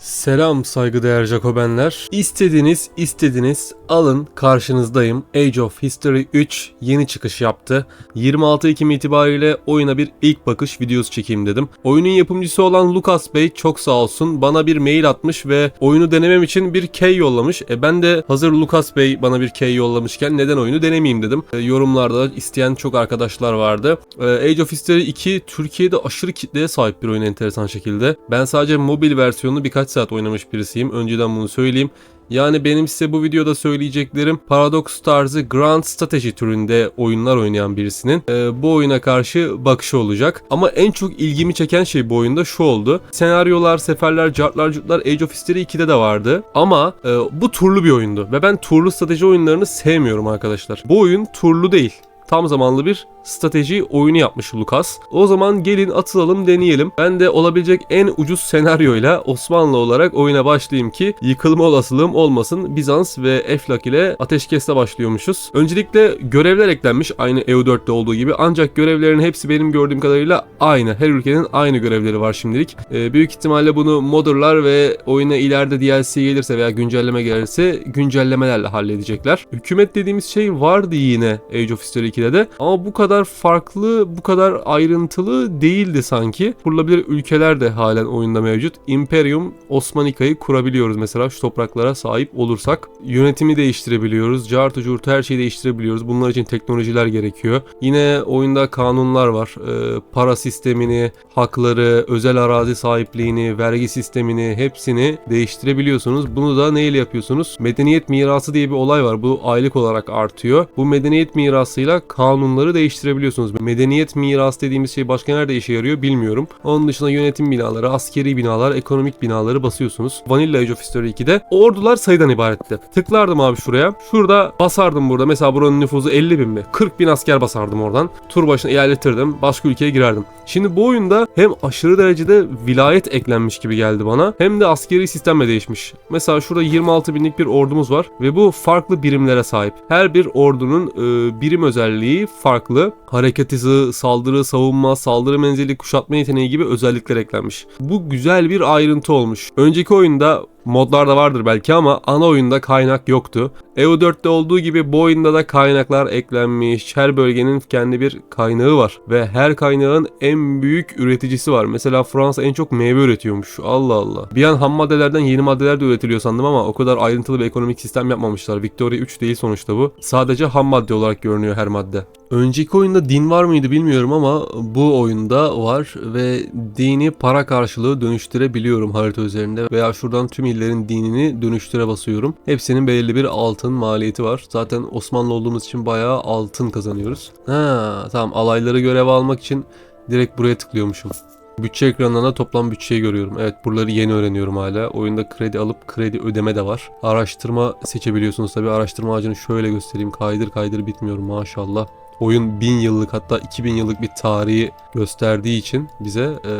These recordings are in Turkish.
Selam saygıdeğer Jacobenler. İstediğiniz istediniz alın karşınızdayım. Age of History 3 yeni çıkış yaptı. 26 Ekim itibariyle oyuna bir ilk bakış videosu çekeyim dedim. Oyunun yapımcısı olan Lucas Bey çok sağ olsun bana bir mail atmış ve oyunu denemem için bir key yollamış. E ben de hazır Lucas Bey bana bir key yollamışken neden oyunu denemeyeyim dedim. E, yorumlarda isteyen çok arkadaşlar vardı. E, Age of History 2 Türkiye'de aşırı kitleye sahip bir oyun enteresan şekilde. Ben sadece mobil versiyonunu birkaç saat oynamış birisiyim. Önceden bunu söyleyeyim. Yani benim size bu videoda söyleyeceklerim Paradox tarzı Grand Strategy türünde oyunlar oynayan birisinin e, bu oyuna karşı bakışı olacak. Ama en çok ilgimi çeken şey bu oyunda şu oldu. Senaryolar, seferler, cartlar, curtlar Age of History 2'de de vardı. Ama e, bu turlu bir oyundu. Ve ben turlu strateji oyunlarını sevmiyorum arkadaşlar. Bu oyun turlu değil tam zamanlı bir strateji oyunu yapmış Lucas. O zaman gelin atılalım deneyelim. Ben de olabilecek en ucuz senaryoyla Osmanlı olarak oyuna başlayayım ki yıkılma olasılığım olmasın. Bizans ve Eflak ile ateşkesle başlıyormuşuz. Öncelikle görevler eklenmiş aynı EU4'te olduğu gibi ancak görevlerin hepsi benim gördüğüm kadarıyla aynı. Her ülkenin aynı görevleri var şimdilik. Ee, büyük ihtimalle bunu modderlar ve oyuna ileride DLC gelirse veya güncelleme gelirse güncellemelerle halledecekler. Hükümet dediğimiz şey vardı yine Age of History 2'de de ama bu kadar farklı, bu kadar ayrıntılı değildi sanki. Kurulabilir ülkeler de halen oyunda mevcut. Imperium Osmanika'yı kurabiliyoruz mesela şu topraklara sahip olursak. Yönetimi değiştirebiliyoruz. Cartı curtu her şeyi değiştirebiliyoruz. Bunlar için teknolojiler gerekiyor. Yine oyunda kanunlar var. Ee, para sistemini, hakları, özel arazi sahipliğini, vergi sistemini hepsini değiştirebiliyorsunuz. Bunu da neyle yapıyorsunuz? Medeniyet mirası diye bir olay var. Bu aylık olarak artıyor. Bu medeniyet mirasıyla kanunları değiştirebiliyorsunuz. Medeniyet mirası dediğimiz şey başka nerede işe yarıyor bilmiyorum. Onun dışında yönetim binaları, askeri binalar, ekonomik binaları basıyorsunuz. Vanilla Age of History 2'de ordular sayıdan ibaretti. Tıklardım abi şuraya. Şurada basardım burada. Mesela buranın nüfusu 50 bin mi? 40 bin asker basardım oradan. Tur başına ilerletirdim. Başka ülkeye girerdim. Şimdi bu oyunda hem aşırı derecede vilayet eklenmiş gibi geldi bana hem de askeri sistemle değişmiş. Mesela şurada 26 binlik bir ordumuz var ve bu farklı birimlere sahip. Her bir ordunun e, birim özelliği farklı. Hareket hızı, saldırı, savunma, saldırı menzili, kuşatma yeteneği gibi özellikler eklenmiş. Bu güzel bir ayrıntı olmuş. Önceki oyunda modlarda vardır belki ama ana oyunda kaynak yoktu. EU4'te olduğu gibi bu oyunda da kaynaklar eklenmiş. Her bölgenin kendi bir kaynağı var ve her kaynağın en büyük üreticisi var. Mesela Fransa en çok meyve üretiyormuş. Allah Allah. Bir an ham maddelerden yeni maddeler de üretiliyor sandım ama o kadar ayrıntılı bir ekonomik sistem yapmamışlar. Victoria 3 değil sonuçta bu. Sadece ham madde olarak görünüyor her madde. Önceki oyunda din var mıydı bilmiyorum ama bu oyunda var ve dini para karşılığı dönüştürebiliyorum harita üzerinde veya şuradan tüm illerin dinini dönüştüre basıyorum. Hepsinin belirli bir altın maliyeti var. Zaten Osmanlı olduğumuz için bayağı altın kazanıyoruz. Ha tamam alayları görev almak için direkt buraya tıklıyormuşum. Bütçe ekranında da toplam bütçeyi görüyorum. Evet buraları yeni öğreniyorum hala. Oyunda kredi alıp kredi ödeme de var. Araştırma seçebiliyorsunuz tabi. Araştırma ağacını şöyle göstereyim. Kaydır kaydır bitmiyor maşallah. Oyun 1000 yıllık hatta 2000 yıllık bir tarihi gösterdiği için bize eee,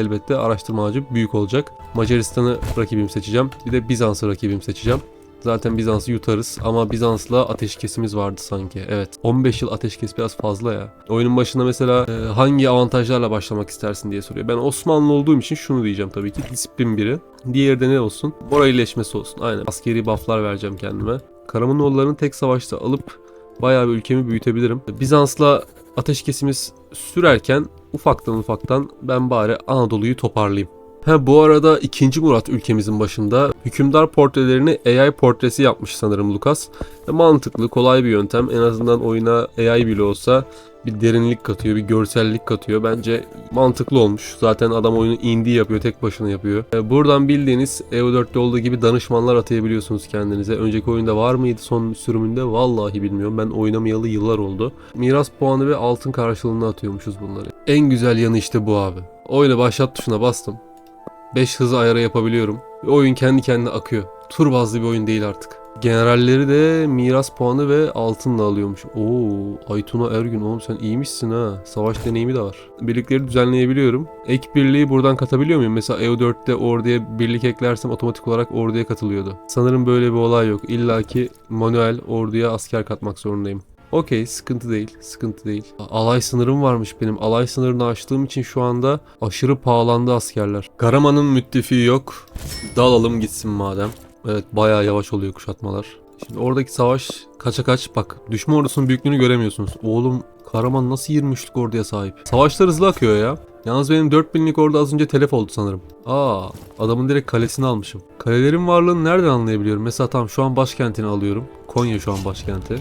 elbette araştırma ağacı büyük olacak. Macaristan'ı rakibim seçeceğim. Bir de Bizans'ı rakibim seçeceğim. Zaten Bizans'ı yutarız ama Bizans'la ateşkesimiz vardı sanki. Evet. 15 yıl ateşkes biraz fazla ya. Oyunun başında mesela e, hangi avantajlarla başlamak istersin diye soruyor. Ben Osmanlı olduğum için şunu diyeceğim tabii ki. Disiplin biri. Diğeri de ne olsun? Moralleşmesi olsun. Aynen. Askeri bufflar vereceğim kendime. Karamanoğullarını tek savaşta alıp bayağı bir ülkemi büyütebilirim. Bizans'la ateşkesimiz sürerken ufaktan ufaktan ben bari Anadolu'yu toparlayayım. Ha bu arada 2. Murat ülkemizin başında hükümdar portrelerini AI portresi yapmış sanırım Lucas. E, mantıklı, kolay bir yöntem. En azından oyuna AI bile olsa bir derinlik katıyor, bir görsellik katıyor. Bence mantıklı olmuş. Zaten adam oyunu indie yapıyor, tek başına yapıyor. E, Buradan bildiğiniz EU4'te olduğu gibi danışmanlar atayabiliyorsunuz kendinize. Önceki oyunda var mıydı son sürümünde? Vallahi bilmiyorum. Ben oynamayalı yıllar oldu. Miras puanı ve altın karşılığında atıyormuşuz bunları. En güzel yanı işte bu abi. Oyuna başlat tuşuna bastım. 5 hızı ayarı yapabiliyorum. Oyun kendi kendine akıyor. Tur bazlı bir oyun değil artık. Generalleri de miras puanı ve altınla alıyormuş. Oo, Aytuna Ergün oğlum sen iyiymişsin ha. Savaş deneyimi de var. Birlikleri düzenleyebiliyorum. Ek birliği buradan katabiliyor muyum? Mesela EU4'te orduya birlik eklersem otomatik olarak orduya katılıyordu. Sanırım böyle bir olay yok. İlla ki manuel orduya asker katmak zorundayım. Okey sıkıntı değil. Sıkıntı değil. Alay sınırım varmış benim. Alay sınırını aştığım için şu anda aşırı pahalandı askerler. Karaman'ın müttefiği yok. Dalalım gitsin madem. Evet bayağı yavaş oluyor kuşatmalar. Şimdi oradaki savaş kaça kaç bak düşman ordusunun büyüklüğünü göremiyorsunuz. Oğlum Karaman nasıl 23'lük orduya sahip? Savaşlar hızlı akıyor ya. Yalnız benim 4000'lik ordu az önce telef oldu sanırım. Aa, adamın direkt kalesini almışım. Kalelerin varlığını nereden anlayabiliyorum? Mesela tam şu an başkentini alıyorum. Konya şu an başkenti.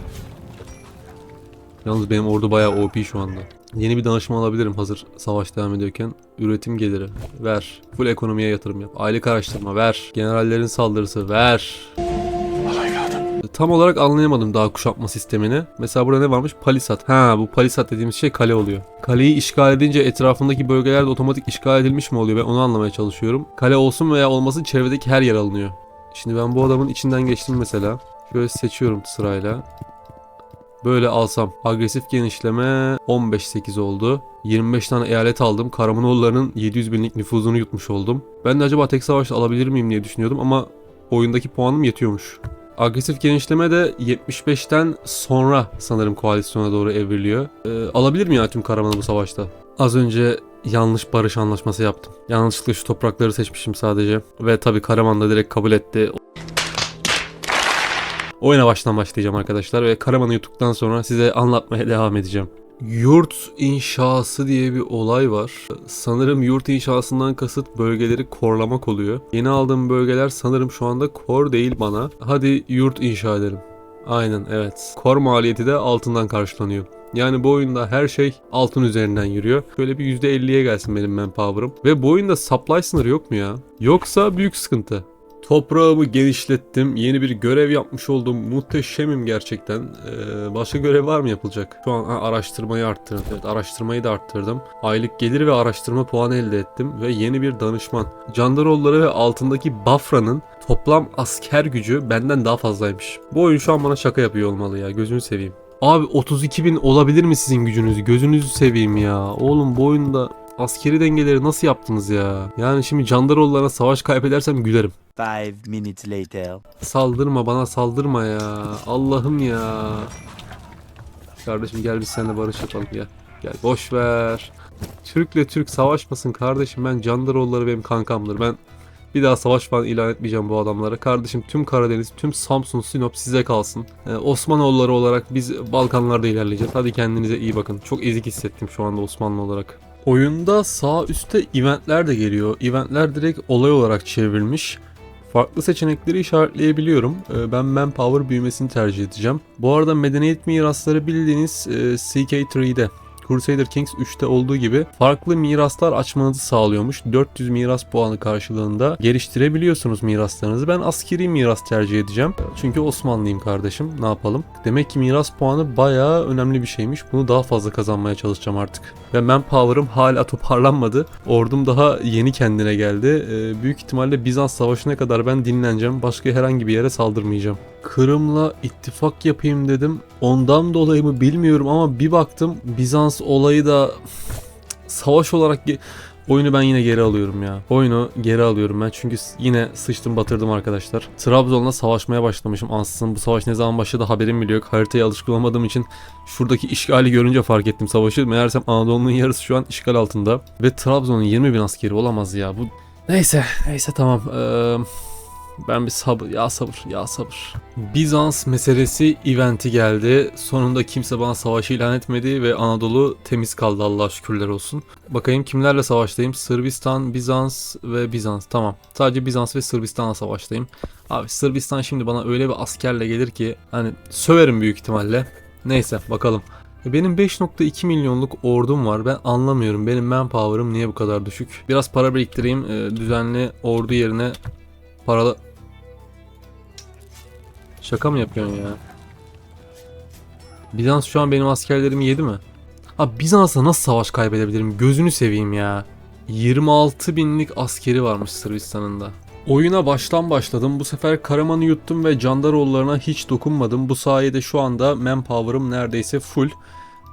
Yalnız benim ordu bayağı OP şu anda. Yeni bir danışma alabilirim hazır savaş devam ediyorken. Üretim geliri ver. Full ekonomiye yatırım yap. Aylık araştırma ver. Generallerin saldırısı ver. Tam olarak anlayamadım daha kuşatma sistemini. Mesela burada ne varmış? Palisat. Ha bu palisat dediğimiz şey kale oluyor. Kaleyi işgal edince etrafındaki bölgeler de otomatik işgal edilmiş mi oluyor? Ben onu anlamaya çalışıyorum. Kale olsun veya olmasın çevredeki her yer alınıyor. Şimdi ben bu adamın içinden geçtim mesela. Şöyle seçiyorum sırayla. Böyle alsam. Agresif genişleme 15-8 oldu. 25 tane eyalet aldım. Karamanoğullarının 700 binlik nüfuzunu yutmuş oldum. Ben de acaba tek savaşta alabilir miyim diye düşünüyordum ama oyundaki puanım yetiyormuş. Agresif genişleme de 75'ten sonra sanırım koalisyona doğru evriliyor. Ee, alabilir miyim ya tüm Karaman'ı bu savaşta? Az önce yanlış barış anlaşması yaptım. Yanlışlıkla şu toprakları seçmişim sadece. Ve tabii Karaman da direkt kabul etti. Oyuna baştan başlayacağım arkadaşlar ve Karaman'ı yuttuktan sonra size anlatmaya devam edeceğim. Yurt inşası diye bir olay var. Sanırım yurt inşasından kasıt bölgeleri korlamak oluyor. Yeni aldığım bölgeler sanırım şu anda kor değil bana. Hadi yurt inşa edelim. Aynen evet. Kor maliyeti de altından karşılanıyor. Yani bu oyunda her şey altın üzerinden yürüyor. Böyle bir %50'ye gelsin benim manpower'ım. Ve bu oyunda supply sınırı yok mu ya? Yoksa büyük sıkıntı. Toprağımı genişlettim. Yeni bir görev yapmış oldum. Muhteşemim gerçekten. Ee, başka görev var mı yapılacak? Şu an ha, araştırmayı arttırdım. Evet araştırmayı da arttırdım. Aylık gelir ve araştırma puanı elde ettim. Ve yeni bir danışman. Candaroğulları ve altındaki Bafra'nın toplam asker gücü benden daha fazlaymış. Bu oyun şu an bana şaka yapıyor olmalı ya. Gözünü seveyim. Abi 32 bin olabilir mi sizin gücünüz? Gözünüzü seveyim ya. Oğlum bu oyunda askeri dengeleri nasıl yaptınız ya? Yani şimdi Candaroğullarına savaş kaybedersem gülerim. Five minutes later. Saldırma bana saldırma ya. Allah'ım ya. Kardeşim gel biz seninle barış yapalım gel. Gel boş ver. Türk'le Türk savaşmasın kardeşim. Ben Candaroğulları benim kankamdır. Ben bir daha savaş falan ilan etmeyeceğim bu adamlara. Kardeşim tüm Karadeniz, tüm Samsun, Sinop size kalsın. Ee, Osmanoğulları olarak biz Balkanlarda ilerleyeceğiz. Hadi kendinize iyi bakın. Çok ezik hissettim şu anda Osmanlı olarak. Oyunda sağ üstte eventler de geliyor. Eventler direkt olay olarak çevrilmiş. Farklı seçenekleri işaretleyebiliyorum. Ee, Ben Manpower büyümesini tercih edeceğim. Bu arada medeniyet mirasları bildiğiniz e, CK3'de Crusader Kings 3'te olduğu gibi farklı miraslar açmanızı sağlıyormuş. 400 miras puanı karşılığında geliştirebiliyorsunuz miraslarınızı. Ben askeri miras tercih edeceğim. Çünkü Osmanlıyım kardeşim. Ne yapalım? Demek ki miras puanı bayağı önemli bir şeymiş. Bunu daha fazla kazanmaya çalışacağım artık. Ve manpower'ım hala toparlanmadı. Ordum daha yeni kendine geldi. Ee, büyük ihtimalle Bizans savaşına kadar ben dinleneceğim. Başka herhangi bir yere saldırmayacağım. Kırım'la ittifak yapayım dedim. Ondan dolayı mı bilmiyorum ama bir baktım Bizans olayı da savaş olarak oyunu ben yine geri alıyorum ya. Oyunu geri alıyorum ben çünkü yine sıçtım batırdım arkadaşlar. Trabzon'la savaşmaya başlamışım ansızın. Bu savaş ne zaman başladı haberim bile yok. Haritaya alışık olamadığım için şuradaki işgali görünce fark ettim savaşı. Meğersem Anadolu'nun yarısı şu an işgal altında. Ve Trabzon'un 20 bin askeri olamaz ya. Bu Neyse, neyse tamam. Ee, ben bir sabır, ya sabır, ya sabır. Bizans meselesi eventi geldi. Sonunda kimse bana savaşı ilan etmedi ve Anadolu temiz kaldı Allah'a şükürler olsun. Bakayım kimlerle savaştayım? Sırbistan, Bizans ve Bizans. Tamam. Sadece Bizans ve Sırbistan'la savaştayım. Abi Sırbistan şimdi bana öyle bir askerle gelir ki hani söverim büyük ihtimalle. Neyse bakalım. E, Benim 5.2 milyonluk ordum var. Ben anlamıyorum. Benim manpower'ım niye bu kadar düşük? Biraz para biriktireyim. e, Düzenli ordu yerine paralı... Şaka mı yapıyorsun ya? Bizans şu an benim askerlerimi yedi mi? Abi Bizans'la nasıl savaş kaybedebilirim? Gözünü seveyim ya. 26 binlik askeri varmış Sırbistan'ın da. Oyuna baştan başladım. Bu sefer Karaman'ı yuttum ve Candaroğullarına hiç dokunmadım. Bu sayede şu anda manpower'ım neredeyse full.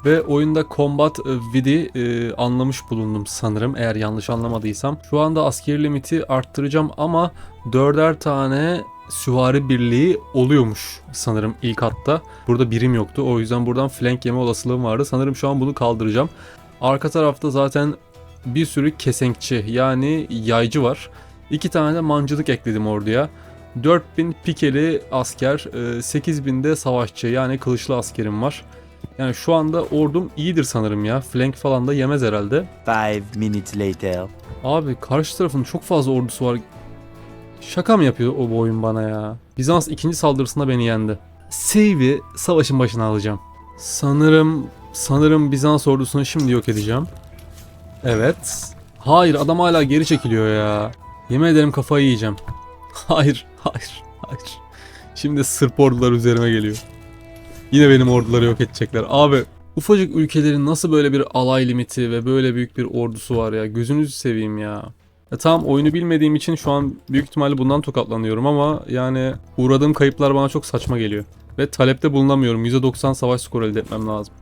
Ve oyunda combat e, vid'i e, anlamış bulundum sanırım eğer yanlış anlamadıysam. Şu anda askeri limiti arttıracağım ama dörder tane süvari birliği oluyormuş sanırım ilk hatta. Burada birim yoktu. O yüzden buradan flank yeme olasılığım vardı. Sanırım şu an bunu kaldıracağım. Arka tarafta zaten bir sürü kesenkçi yani yaycı var. İki tane de mancılık ekledim orduya. 4000 pikeli asker, e, 8000 de savaşçı yani kılıçlı askerim var. Yani şu anda ordum iyidir sanırım ya. Flank falan da yemez herhalde. Five minutes later. Abi karşı tarafın çok fazla ordusu var. Şaka mı yapıyor o bu oyun bana ya? Bizans ikinci saldırısında beni yendi. Save'i savaşın başına alacağım. Sanırım sanırım Bizans ordusunu şimdi yok edeceğim. Evet. Hayır adam hala geri çekiliyor ya. Yemin ederim kafayı yiyeceğim. Hayır, hayır, hayır. Şimdi Sırp ordular üzerime geliyor. Yine benim orduları yok edecekler. Abi ufacık ülkelerin nasıl böyle bir alay limiti ve böyle büyük bir ordusu var ya. Gözünüzü seveyim ya. Ya tamam oyunu bilmediğim için şu an büyük ihtimalle bundan tokatlanıyorum ama yani uğradığım kayıplar bana çok saçma geliyor. Ve talepte bulunamıyorum. %90 savaş skoru elde etmem lazım.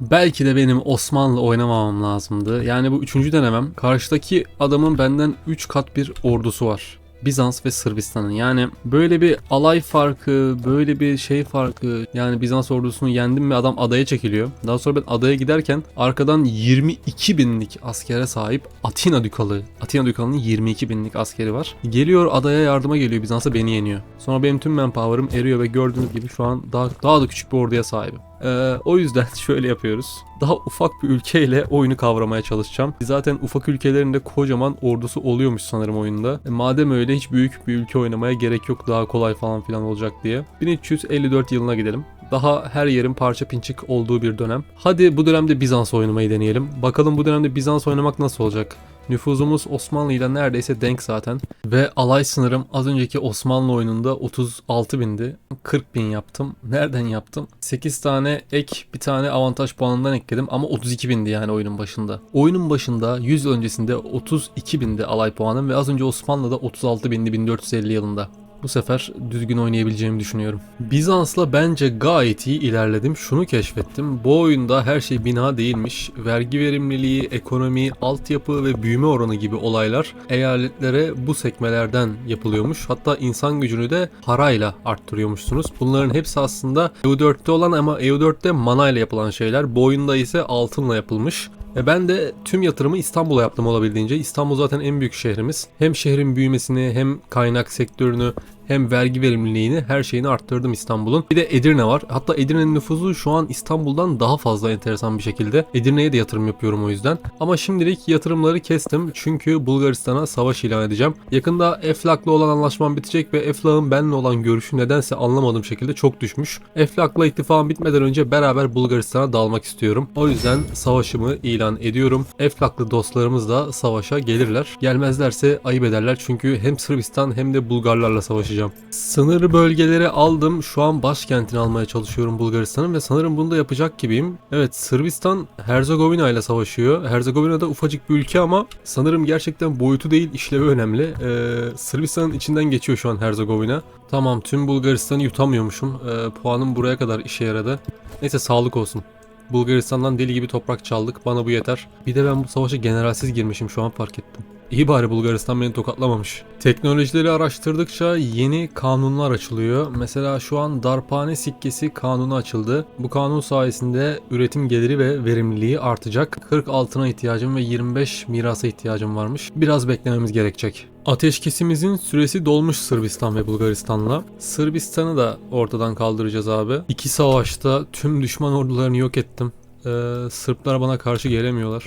Belki de benim Osmanlı oynamamam lazımdı. Yani bu üçüncü denemem. Karşıdaki adamın benden 3 kat bir ordusu var. Bizans ve Sırbistan'ın. Yani böyle bir alay farkı, böyle bir şey farkı. Yani Bizans ordusunu yendim ve adam adaya çekiliyor. Daha sonra ben adaya giderken arkadan 22 binlik askere sahip Atina Dükalı. Atina Dükalı'nın 22 binlik askeri var. Geliyor adaya yardıma geliyor Bizans'a beni yeniyor. Sonra benim tüm manpower'ım eriyor ve gördüğünüz gibi şu an daha, daha da küçük bir orduya sahibim. Ee, o yüzden şöyle yapıyoruz. Daha ufak bir ülkeyle oyunu kavramaya çalışacağım. Zaten ufak ülkelerin de kocaman ordusu oluyormuş sanırım oyunda. E, madem öyle hiç büyük bir ülke oynamaya gerek yok daha kolay falan filan olacak diye. 1354 yılına gidelim. Daha her yerin parça pinçik olduğu bir dönem. Hadi bu dönemde Bizans oynamayı deneyelim. Bakalım bu dönemde Bizans oynamak nasıl olacak? Nüfuzumuz Osmanlı ile neredeyse denk zaten. Ve alay sınırım az önceki Osmanlı oyununda 36 bindi. 40 bin yaptım. Nereden yaptım? 8 tane ek bir tane avantaj puanından ekledim ama 32 bindi yani oyunun başında. Oyunun başında 100 yıl öncesinde 32 bindi alay puanım ve az önce Osmanlı'da 36 bindi 1450 yılında. Bu sefer düzgün oynayabileceğimi düşünüyorum. Bizans'la bence gayet iyi ilerledim. Şunu keşfettim. Bu oyunda her şey bina değilmiş. Vergi verimliliği, ekonomi, altyapı ve büyüme oranı gibi olaylar eyaletlere bu sekmelerden yapılıyormuş. Hatta insan gücünü de parayla arttırıyormuşsunuz. Bunların hepsi aslında EU4'te olan ama EU4'te mana ile yapılan şeyler. Bu oyunda ise altınla yapılmış. E ben de tüm yatırımı İstanbul'a yaptım olabildiğince. İstanbul zaten en büyük şehrimiz. Hem şehrin büyümesini hem kaynak sektörünü hem vergi verimliliğini her şeyini arttırdım İstanbul'un. Bir de Edirne var. Hatta Edirne'nin nüfusu şu an İstanbul'dan daha fazla enteresan bir şekilde. Edirne'ye de yatırım yapıyorum o yüzden. Ama şimdilik yatırımları kestim çünkü Bulgaristan'a savaş ilan edeceğim. Yakında Eflak'la olan anlaşmam bitecek ve Eflak'ın benimle olan görüşü nedense anlamadığım şekilde çok düşmüş. Eflak'la ittifakım bitmeden önce beraber Bulgaristan'a dalmak istiyorum. O yüzden savaşımı ilan ediyorum. Eflaklı dostlarımız da savaşa gelirler. Gelmezlerse ayıp ederler çünkü hem Sırbistan hem de Bulgarlarla savaşacağım. Sınır bölgeleri aldım. Şu an başkentini almaya çalışıyorum Bulgaristan'ın ve sanırım bunu da yapacak gibiyim. Evet Sırbistan Herzegovina ile savaşıyor. Herzegovina da ufacık bir ülke ama sanırım gerçekten boyutu değil işlevi önemli. Ee, Sırbistan'ın içinden geçiyor şu an Herzegovina. Tamam tüm Bulgaristan'ı yutamıyormuşum. Ee, puanım buraya kadar işe yaradı. Neyse sağlık olsun. Bulgaristan'dan deli gibi toprak çaldık. Bana bu yeter. Bir de ben bu savaşa generalsiz girmişim şu an fark ettim. İyi bari Bulgaristan beni tokatlamamış. Teknolojileri araştırdıkça yeni kanunlar açılıyor. Mesela şu an darphane sikkesi kanunu açıldı. Bu kanun sayesinde üretim geliri ve verimliliği artacak. 40 altına ihtiyacım ve 25 mirasa ihtiyacım varmış. Biraz beklememiz gerekecek. Ateşkesimizin süresi dolmuş Sırbistan ve Bulgaristan'la. Sırbistan'ı da ortadan kaldıracağız abi. İki savaşta tüm düşman ordularını yok ettim. Ee, Sırplar bana karşı gelemiyorlar.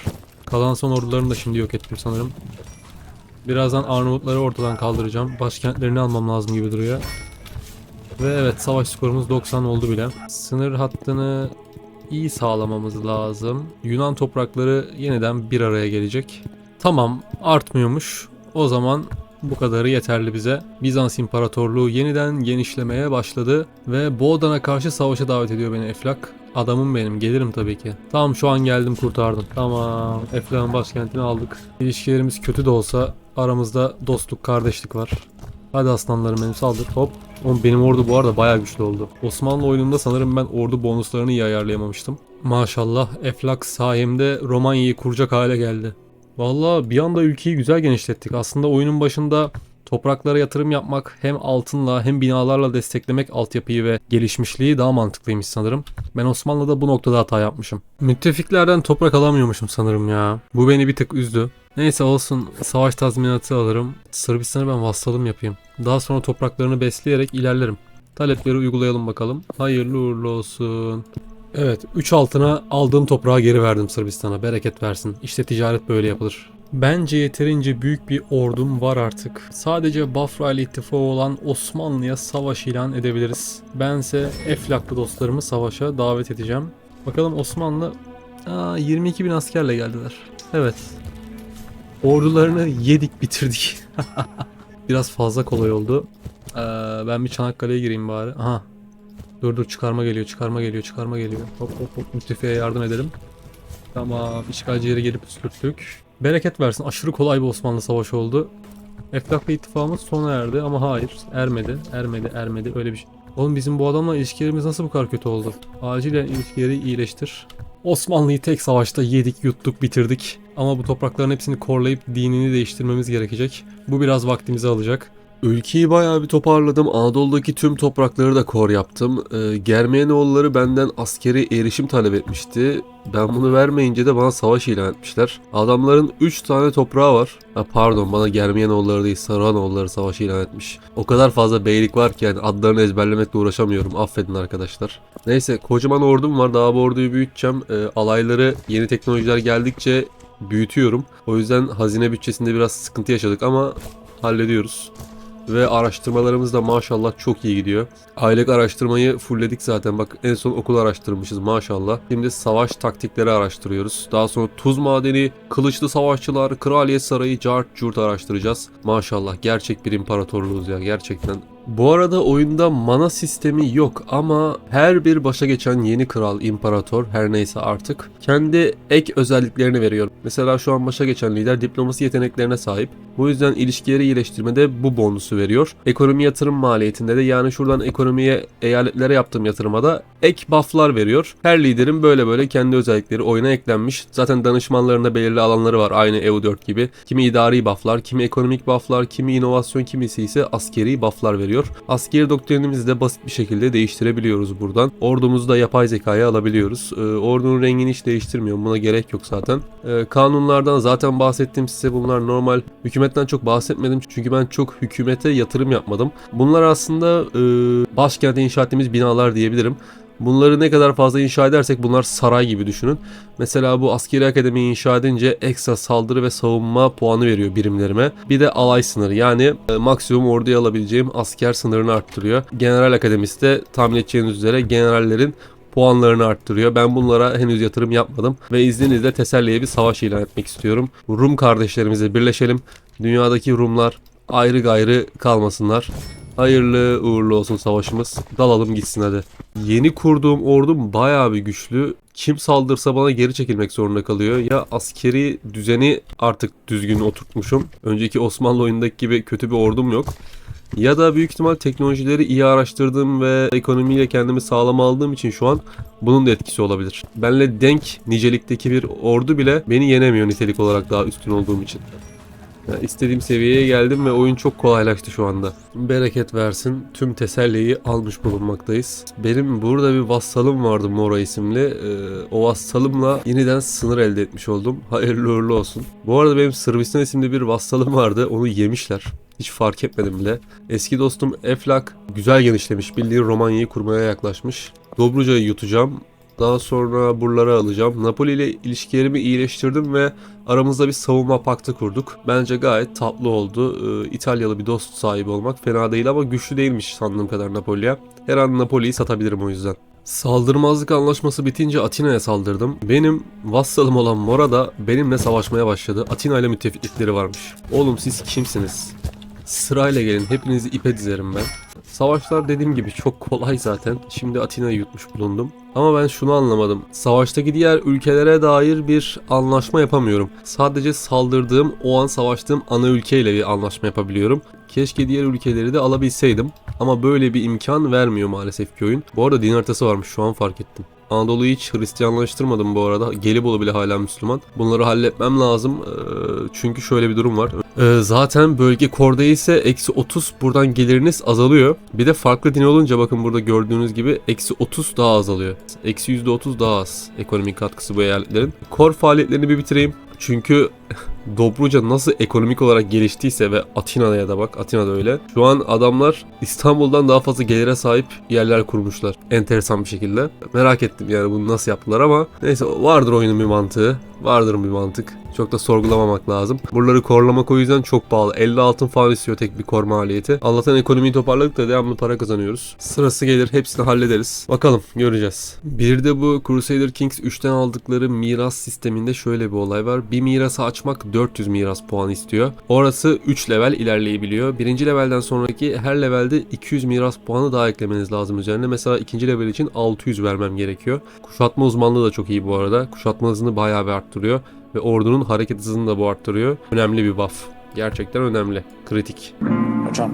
Kalan son ordularını da şimdi yok ettim sanırım. Birazdan Arnavutları ortadan kaldıracağım. Başkentlerini almam lazım gibi duruyor. Ve evet savaş skorumuz 90 oldu bile. Sınır hattını iyi sağlamamız lazım. Yunan toprakları yeniden bir araya gelecek. Tamam artmıyormuş. O zaman bu kadarı yeterli bize. Bizans İmparatorluğu yeniden genişlemeye başladı ve Boğdan'a karşı savaşa davet ediyor beni Eflak. Adamım benim gelirim tabii ki. Tamam şu an geldim kurtardım. Tamam Eflak'ın başkentini aldık. İlişkilerimiz kötü de olsa aramızda dostluk kardeşlik var. Hadi aslanlarım benim saldır hop. Oğlum benim ordu bu arada bayağı güçlü oldu. Osmanlı oyununda sanırım ben ordu bonuslarını iyi ayarlayamamıştım. Maşallah Eflak sayemde Romanya'yı kuracak hale geldi. Valla bir anda ülkeyi güzel genişlettik. Aslında oyunun başında Topraklara yatırım yapmak hem altınla hem binalarla desteklemek altyapıyı ve gelişmişliği daha mantıklıymış sanırım. Ben Osmanlı'da bu noktada hata yapmışım. Müttefiklerden toprak alamıyormuşum sanırım ya. Bu beni bir tık üzdü. Neyse olsun savaş tazminatı alırım. Sırbistan'a ben vassalım yapayım. Daha sonra topraklarını besleyerek ilerlerim. Talepleri uygulayalım bakalım. Hayırlı uğurlu olsun. Evet 3 altına aldığım toprağı geri verdim Sırbistan'a. Bereket versin. İşte ticaret böyle yapılır. Bence yeterince büyük bir ordum var artık. Sadece Bafra ile ittifakı olan Osmanlı'ya savaş ilan edebiliriz. Bense Eflaklı dostlarımı savaşa davet edeceğim. Bakalım Osmanlı Aa, 22 bin askerle geldiler. Evet. Ordularını yedik bitirdik. Biraz fazla kolay oldu. Ee, ben bir Çanakkale'ye gireyim bari. Aha. Dur dur çıkarma geliyor çıkarma geliyor çıkarma geliyor. Hop hop hop müttefiğe yardım edelim. Tamam işgalci yere gelip püskürttük. Bereket versin aşırı kolay bir Osmanlı savaşı oldu. Eflakla ittifakımız sona erdi ama hayır ermedi ermedi ermedi öyle bir şey. Oğlum bizim bu adamla ilişkilerimiz nasıl bu kadar kötü oldu? Acilen ilişkileri iyileştir. Osmanlı'yı tek savaşta yedik, yuttuk, bitirdik. Ama bu toprakların hepsini korlayıp dinini değiştirmemiz gerekecek. Bu biraz vaktimizi alacak. Ülkeyi bayağı bir toparladım. Anadolu'daki tüm toprakları da kor yaptım. Ee, Germiyanoğulları benden askeri erişim talep etmişti. Ben bunu vermeyince de bana savaş ilan etmişler. Adamların 3 tane toprağı var. Ha, pardon bana Germiyanoğulları değil Saruhanoğulları savaşı ilan etmiş. O kadar fazla beylik var ki yani adlarını ezberlemekle uğraşamıyorum. Affedin arkadaşlar. Neyse kocaman ordum var. Daha bu orduyu büyüteceğim. Ee, alayları yeni teknolojiler geldikçe büyütüyorum. O yüzden hazine bütçesinde biraz sıkıntı yaşadık ama hallediyoruz. Ve araştırmalarımız da maşallah çok iyi gidiyor. Aylık araştırmayı fullledik zaten. Bak en son okul araştırmışız maşallah. Şimdi savaş taktikleri araştırıyoruz. Daha sonra tuz madeni, kılıçlı savaşçılar, kraliyet sarayı, cart curt araştıracağız. Maşallah gerçek bir imparatorluğuz ya gerçekten. Bu arada oyunda mana sistemi yok ama her bir başa geçen yeni kral, imparator her neyse artık kendi ek özelliklerini veriyor. Mesela şu an başa geçen lider diplomasi yeteneklerine sahip. Bu yüzden ilişkileri iyileştirmede bu bonusu veriyor. Ekonomi yatırım maliyetinde de yani şuradan ekonomiye, eyaletlere yaptığım yatırıma da ek bufflar veriyor. Her liderin böyle böyle kendi özellikleri oyuna eklenmiş. Zaten danışmanlarında belirli alanları var aynı EU4 gibi. Kimi idari bufflar, kimi ekonomik bufflar, kimi inovasyon, kimisi ise askeri bufflar veriyor. Askeri doktrinimizi de basit bir şekilde değiştirebiliyoruz buradan. Ordumuzu da yapay zekaya alabiliyoruz. Ee, ordunun rengini hiç değiştirmiyorum. Buna gerek yok zaten. Ee, kanunlardan zaten bahsettim size. Bunlar normal. Hükümetten çok bahsetmedim. Çünkü ben çok hükümete yatırım yapmadım. Bunlar aslında e, başkente inşa ettiğimiz binalar diyebilirim. Bunları ne kadar fazla inşa edersek bunlar saray gibi düşünün. Mesela bu askeri akademiyi inşa edince ekstra saldırı ve savunma puanı veriyor birimlerime. Bir de alay sınırı yani e, maksimum orduya alabileceğim asker sınırını arttırıyor. General akademisi de tahmin edeceğiniz üzere generallerin puanlarını arttırıyor. Ben bunlara henüz yatırım yapmadım ve izninizle teselliye bir savaş ilan etmek istiyorum. Rum kardeşlerimizle birleşelim. Dünyadaki Rumlar ayrı gayrı kalmasınlar. Hayırlı uğurlu olsun savaşımız. Dalalım gitsin hadi. Yeni kurduğum ordum bayağı bir güçlü. Kim saldırsa bana geri çekilmek zorunda kalıyor. Ya askeri düzeni artık düzgün oturtmuşum. Önceki Osmanlı oyundaki gibi kötü bir ordum yok. Ya da büyük ihtimal teknolojileri iyi araştırdığım ve ekonomiyle kendimi sağlam aldığım için şu an bunun da etkisi olabilir. Benle denk nicelikteki bir ordu bile beni yenemiyor nitelik olarak daha üstün olduğum için. Ya istediğim seviyeye geldim ve oyun çok kolaylaştı şu anda. Bereket versin. Tüm teselliyi almış bulunmaktayız. Benim burada bir vassalım vardı Mora isimli. Ee, o vassalımla yeniden sınır elde etmiş oldum. Hayırlı uğurlu olsun. Bu arada benim Sırbistan isimli bir vassalım vardı. Onu yemişler. Hiç fark etmedim bile. Eski dostum Eflak güzel genişlemiş. Bildiğin Romanya'yı kurmaya yaklaşmış. Dobruca'yı yutacağım. Daha sonra buraları alacağım. Napoli ile ilişkilerimi iyileştirdim ve aramızda bir savunma paktı kurduk. Bence gayet tatlı oldu. Ee, İtalyalı bir dost sahibi olmak fena değil ama güçlü değilmiş sandığım kadar Napoli'ye. Her an Napoli'yi satabilirim o yüzden. Saldırmazlık anlaşması bitince Atina'ya saldırdım. Benim vassalım olan Mora da benimle savaşmaya başladı. Atina ile müttefiklikleri varmış. Oğlum siz kimsiniz? Sırayla gelin hepinizi ipe dizerim ben. Savaşlar dediğim gibi çok kolay zaten. Şimdi Atina'yı yutmuş bulundum. Ama ben şunu anlamadım. Savaştaki diğer ülkelere dair bir anlaşma yapamıyorum. Sadece saldırdığım, o an savaştığım ana ülkeyle bir anlaşma yapabiliyorum. Keşke diğer ülkeleri de alabilseydim. Ama böyle bir imkan vermiyor maalesef ki oyun. Bu arada din haritası varmış şu an fark ettim. Anadolu'yu hiç Hristiyanlaştırmadım bu arada. Gelibolu bile hala Müslüman. Bunları halletmem lazım. Çünkü şöyle bir durum var. Zaten bölge korda ise eksi 30 buradan geliriniz azalıyor. Bir de farklı din olunca bakın burada gördüğünüz gibi eksi 30 daha azalıyor. Eksi %30 daha az ekonomik katkısı bu eyaletlerin. Kor faaliyetlerini bir bitireyim. Çünkü Dobruca nasıl ekonomik olarak geliştiyse ve Atina'da ya da bak Atina'da öyle. Şu an adamlar İstanbul'dan daha fazla gelire sahip yerler kurmuşlar. Enteresan bir şekilde. Merak ettim yani bunu nasıl yaptılar ama neyse vardır oyunun bir mantığı. Vardır bir mantık. Çok da sorgulamamak lazım. Buraları korlamak o yüzden çok pahalı. 50 altın falan istiyor tek bir koruma maliyeti. Allah'tan ekonomiyi toparladık da devamlı para kazanıyoruz. Sırası gelir hepsini hallederiz. Bakalım göreceğiz. Bir de bu Crusader Kings 3'ten aldıkları miras sisteminde şöyle bir olay var. Bir mirası açmak 400 miras puanı istiyor. Orası 3 level ilerleyebiliyor. Birinci levelden sonraki her levelde 200 miras puanı daha eklemeniz lazım üzerine. Mesela ikinci level için 600 vermem gerekiyor. Kuşatma uzmanlığı da çok iyi bu arada. Kuşatma hızını bayağı bir arttırıyor. Ve ordunun hareket hızını da bu arttırıyor. Önemli bir buff. Gerçekten önemli. Kritik. Hocam.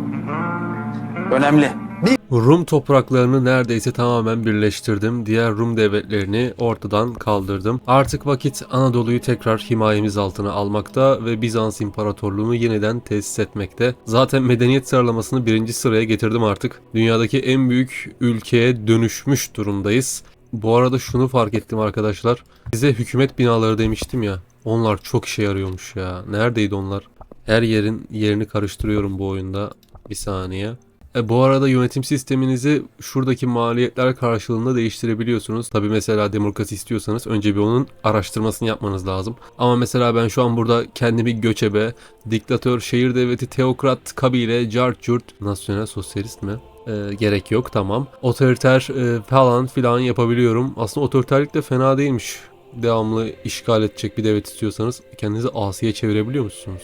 Önemli. Rum topraklarını neredeyse tamamen birleştirdim. Diğer Rum devletlerini ortadan kaldırdım. Artık vakit Anadolu'yu tekrar himayemiz altına almakta ve Bizans İmparatorluğunu yeniden tesis etmekte. Zaten medeniyet sıralamasını birinci sıraya getirdim artık. Dünyadaki en büyük ülkeye dönüşmüş durumdayız. Bu arada şunu fark ettim arkadaşlar. Size hükümet binaları demiştim ya. Onlar çok işe yarıyormuş ya. Neredeydi onlar? Her yerin yerini karıştırıyorum bu oyunda. Bir saniye. E, bu arada yönetim sisteminizi şuradaki maliyetler karşılığında değiştirebiliyorsunuz. Tabi mesela demokrasi istiyorsanız önce bir onun araştırmasını yapmanız lazım. Ama mesela ben şu an burada kendimi göçebe, diktatör, şehir devleti, teokrat, kabile, cart curt, nasyonel sosyalist mi? E, gerek yok tamam. Otoriter e, falan filan yapabiliyorum. Aslında otoriterlik de fena değilmiş. Devamlı işgal edecek bir devlet istiyorsanız kendinizi asiye çevirebiliyor musunuz?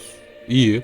İyi.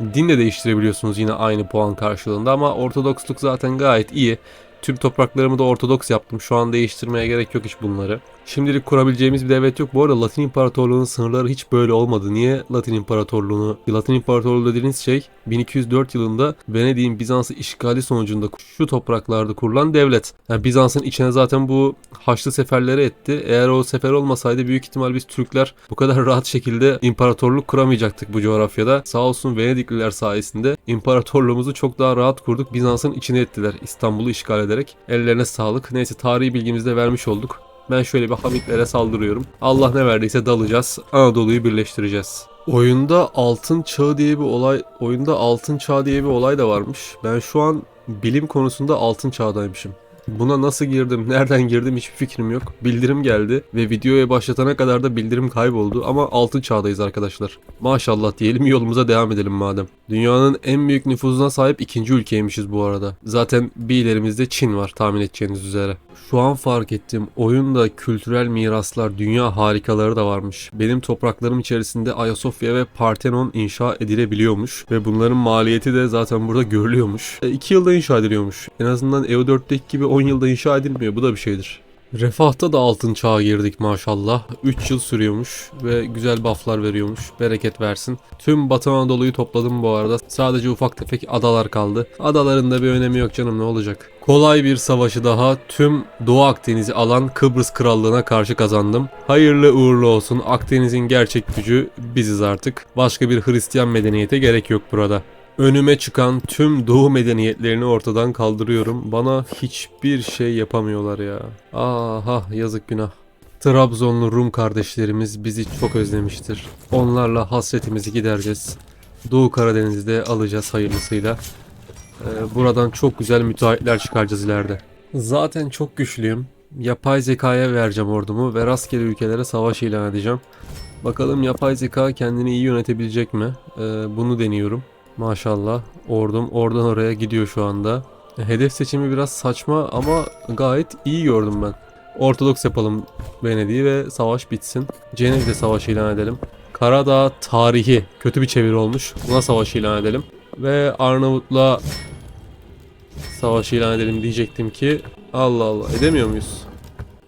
Din de değiştirebiliyorsunuz yine aynı puan karşılığında ama Ortodoksluk zaten gayet iyi. Tüm topraklarımı da Ortodoks yaptım. Şu an değiştirmeye gerek yok hiç bunları. Şimdilik kurabileceğimiz bir devlet yok. Bu arada Latin İmparatorluğu'nun sınırları hiç böyle olmadı. Niye Latin İmparatorluğu'nu? Latin İmparatorluğu dediğiniz şey 1204 yılında Venedik'in Bizans'ı işgali sonucunda şu topraklarda kurulan devlet. Yani Bizans'ın içine zaten bu Haçlı seferleri etti. Eğer o sefer olmasaydı büyük ihtimal biz Türkler bu kadar rahat şekilde imparatorluk kuramayacaktık bu coğrafyada. Sağ olsun Venedikliler sayesinde imparatorluğumuzu çok daha rahat kurduk. Bizans'ın içine ettiler İstanbul'u işgal ederek. Ellerine sağlık. Neyse tarihi bilgimizi de vermiş olduk. Ben şöyle bir Hamitlere saldırıyorum. Allah ne verdiyse dalacağız. Anadolu'yu birleştireceğiz. Oyunda altın çağı diye bir olay, oyunda altın çağı diye bir olay da varmış. Ben şu an bilim konusunda altın çağdaymışım. Buna nasıl girdim, nereden girdim hiçbir fikrim yok. Bildirim geldi ve videoya başlatana kadar da bildirim kayboldu ama altın çağdayız arkadaşlar. Maşallah diyelim yolumuza devam edelim madem. Dünyanın en büyük nüfuzuna sahip ikinci ülkeymişiz bu arada. Zaten bir ilerimizde Çin var tahmin edeceğiniz üzere. Şu an fark ettim. Oyunda kültürel miraslar, dünya harikaları da varmış. Benim topraklarım içerisinde Ayasofya ve Parthenon inşa edilebiliyormuş. Ve bunların maliyeti de zaten burada görülüyormuş. 2 yılda inşa ediliyormuş. En azından EU4'teki gibi 10 yılda inşa edilmiyor. Bu da bir şeydir. Refahta da altın çağa girdik maşallah. 3 yıl sürüyormuş ve güzel bufflar veriyormuş. Bereket versin. Tüm Batı Anadolu'yu topladım bu arada. Sadece ufak tefek adalar kaldı. Adaların da bir önemi yok canım ne olacak. Kolay bir savaşı daha tüm Doğu Akdeniz'i alan Kıbrıs Krallığı'na karşı kazandım. Hayırlı uğurlu olsun. Akdeniz'in gerçek gücü biziz artık. Başka bir Hristiyan medeniyete gerek yok burada. Önüme çıkan tüm doğu medeniyetlerini ortadan kaldırıyorum. Bana hiçbir şey yapamıyorlar ya. Aha yazık günah. Trabzonlu Rum kardeşlerimiz bizi çok özlemiştir. Onlarla hasretimizi gidereceğiz. Doğu Karadeniz'de alacağız hayırlısıyla. Ee, buradan çok güzel müteahhitler çıkaracağız ileride. Zaten çok güçlüyüm. Yapay zekaya vereceğim ordumu ve rastgele ülkelere savaş ilan edeceğim. Bakalım yapay zeka kendini iyi yönetebilecek mi? Ee, bunu deniyorum. Maşallah ordum oradan oraya gidiyor şu anda. Hedef seçimi biraz saçma ama gayet iyi gördüm ben. Ortodoks yapalım Venedik'i ve savaş bitsin. Cenev'de savaş ilan edelim. Karadağ tarihi kötü bir çeviri olmuş. Buna savaş ilan edelim. Ve Arnavut'la savaş ilan edelim diyecektim ki Allah Allah edemiyor muyuz?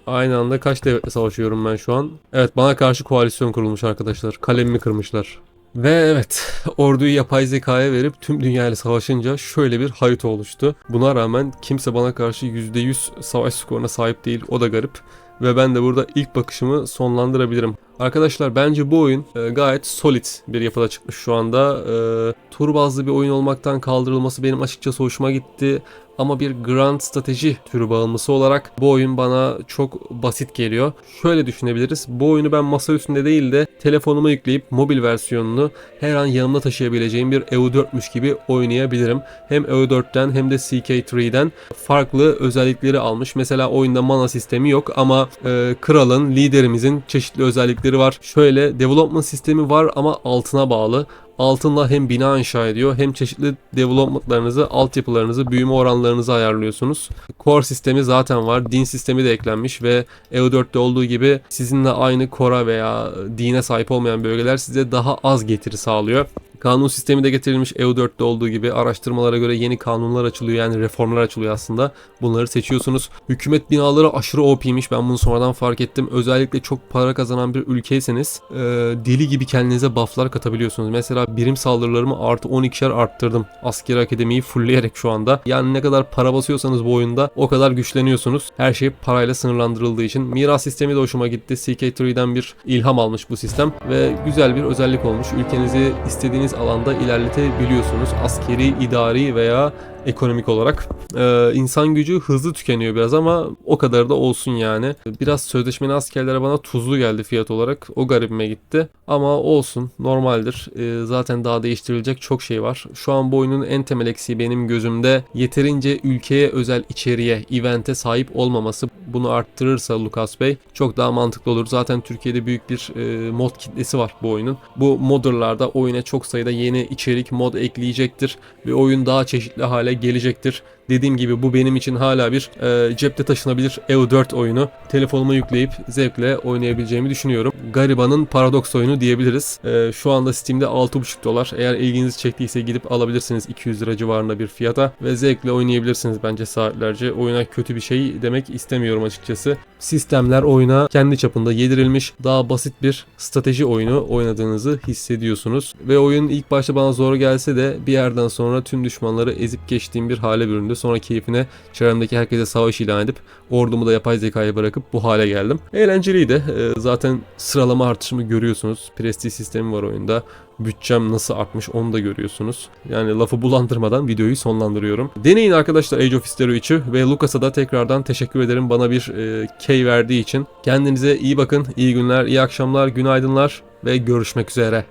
Aynı anda kaç devletle savaşıyorum ben şu an? Evet bana karşı koalisyon kurulmuş arkadaşlar. Kalemimi kırmışlar. Ve evet orduyu yapay zekaya verip tüm dünyayla savaşınca şöyle bir harita oluştu. Buna rağmen kimse bana karşı %100 savaş skoruna sahip değil o da garip. Ve ben de burada ilk bakışımı sonlandırabilirim. Arkadaşlar bence bu oyun e, gayet solid bir yapıda çıkmış şu anda. E, tur bazlı bir oyun olmaktan kaldırılması benim açıkçası hoşuma gitti. Ama bir grand strateji türü bağımlısı olarak bu oyun bana çok basit geliyor. Şöyle düşünebiliriz. Bu oyunu ben masa üstünde değil de telefonuma yükleyip mobil versiyonunu her an yanımda taşıyabileceğim bir EU4'müş gibi oynayabilirim. Hem EU4'ten hem de CK3'den farklı özellikleri almış. Mesela oyunda mana sistemi yok ama e, kralın, liderimizin çeşitli özellikleri var. Şöyle development sistemi var ama altına bağlı altınla hem bina inşa ediyor hem çeşitli developmentlarınızı, altyapılarınızı, büyüme oranlarınızı ayarlıyorsunuz. Core sistemi zaten var. Din sistemi de eklenmiş ve EU4'te olduğu gibi sizinle aynı core'a veya dine sahip olmayan bölgeler size daha az getiri sağlıyor. Kanun sistemi de getirilmiş EU4'te olduğu gibi araştırmalara göre yeni kanunlar açılıyor yani reformlar açılıyor aslında. Bunları seçiyorsunuz. Hükümet binaları aşırı OP'ymiş ben bunu sonradan fark ettim. Özellikle çok para kazanan bir ülkeyseniz e, deli gibi kendinize bufflar katabiliyorsunuz. Mesela birim saldırılarımı artı 12'şer arttırdım. Askeri akademiyi fullleyerek şu anda. Yani ne kadar para basıyorsanız bu oyunda o kadar güçleniyorsunuz. Her şey parayla sınırlandırıldığı için. Miras sistemi de hoşuma gitti. CK3'den bir ilham almış bu sistem ve güzel bir özellik olmuş. Ülkenizi istediğiniz alanda ilerletebiliyorsunuz. Askeri, idari veya ekonomik olarak. Ee, insan gücü hızlı tükeniyor biraz ama o kadar da olsun yani. Biraz sözleşmeli askerlere bana tuzlu geldi fiyat olarak. O garibime gitti. Ama olsun normaldir. Ee, zaten daha değiştirilecek çok şey var. Şu an bu oyunun en temel eksiği benim gözümde yeterince ülkeye özel içeriğe, evente sahip olmaması. Bunu arttırırsa Lucas Bey çok daha mantıklı olur. Zaten Türkiye'de büyük bir e, mod kitlesi var bu oyunun. Bu modderlarda oyuna çok sayıda yeni içerik mod ekleyecektir ve oyun daha çeşitli hale gelecektir. Dediğim gibi bu benim için hala bir e, cepte taşınabilir EU4 oyunu. Telefonuma yükleyip zevkle oynayabileceğimi düşünüyorum. Garibanın paradoks oyunu diyebiliriz. E, şu anda Steam'de 6,5 dolar. Eğer ilginizi çektiyse gidip alabilirsiniz 200 lira civarında bir fiyata ve zevkle oynayabilirsiniz bence saatlerce. Oyuna kötü bir şey demek istemiyorum açıkçası. Sistemler oyuna kendi çapında yedirilmiş daha basit bir strateji oyunu oynadığınızı hissediyorsunuz. Ve oyun ilk başta bana zor gelse de bir yerden sonra tüm düşmanları ezip geçtiğim bir hale büründü. Sonra keyfine çevremdeki herkese savaş ilan edip ordumu da yapay zekaya bırakıp bu hale geldim. Eğlenceliydi. Ee, zaten sıralama artışımı görüyorsunuz. Prestij sistemi var oyunda. Bütçem nasıl artmış onu da görüyorsunuz. Yani lafı bulandırmadan videoyu sonlandırıyorum. Deneyin arkadaşlar Age of History 3'ü ve Lucas'a da tekrardan teşekkür ederim bana bir e, key verdiği için. Kendinize iyi bakın, iyi günler, iyi akşamlar, günaydınlar ve görüşmek üzere.